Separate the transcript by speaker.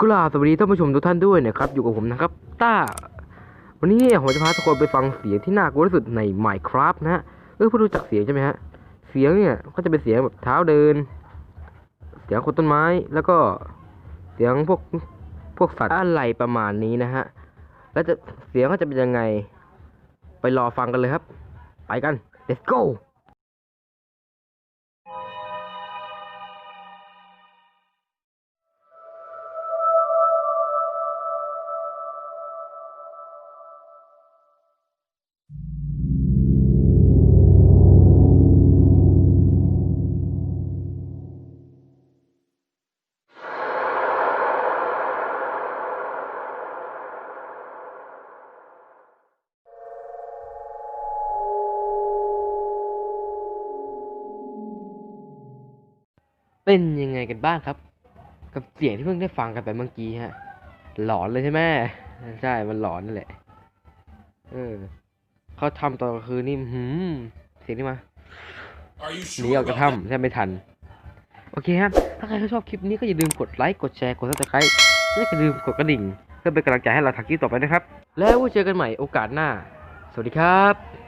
Speaker 1: กราสวัสดีท่านผู้ชมทุกท่านด้วยนะครับ อยู่กับผมนะครับ ต้า วันนี้เนี่ยผมจะพาทุกคนไปฟังเสียงที่น่ากลัวที่สุดใน Minecraft นะฮะเออเพื่อรู้จักเสียงใช่ไหมฮะ เสียงเนี่ยก็จะเป็นเสียงแบบเท้าเดิน เสียงคนต้นไม้แล้วก็เสียงพวกพวกสัตว์อะไรประมาณนี้นะฮะ แล้วจะเสียงก็จะเป็นยังไง ไปรอฟังกันเลยครับ ไปกัน let's go เป็นยังไงกันบ้างครับ กับเสียงที่เพิ่งได้ฟังกันไปเมื่อกี้ฮะ หลอนเลยใช่ไหมใช่ มันหลอนนั่นแหละ เออเขาทำตอนกลางคืนนี่หืมเสียงที่มา
Speaker 2: Are you
Speaker 1: หนี
Speaker 2: sure
Speaker 1: ออกจาก
Speaker 2: about that?
Speaker 1: ถ้ำแทบไม่ทัน โอเคครับถ้าใครชอบคลิปนี้ก็อย่าลืมกดไลค์ กดแชร์ กดซับสไครต์และอย่าลืมกดกระดิ่ง เพื่อเป็นกำลังใจให้เราทำคลิปต่อไปนะครับ แล้วไว้เจอกันใหม่โอกาสหน้า สวัสดีครับ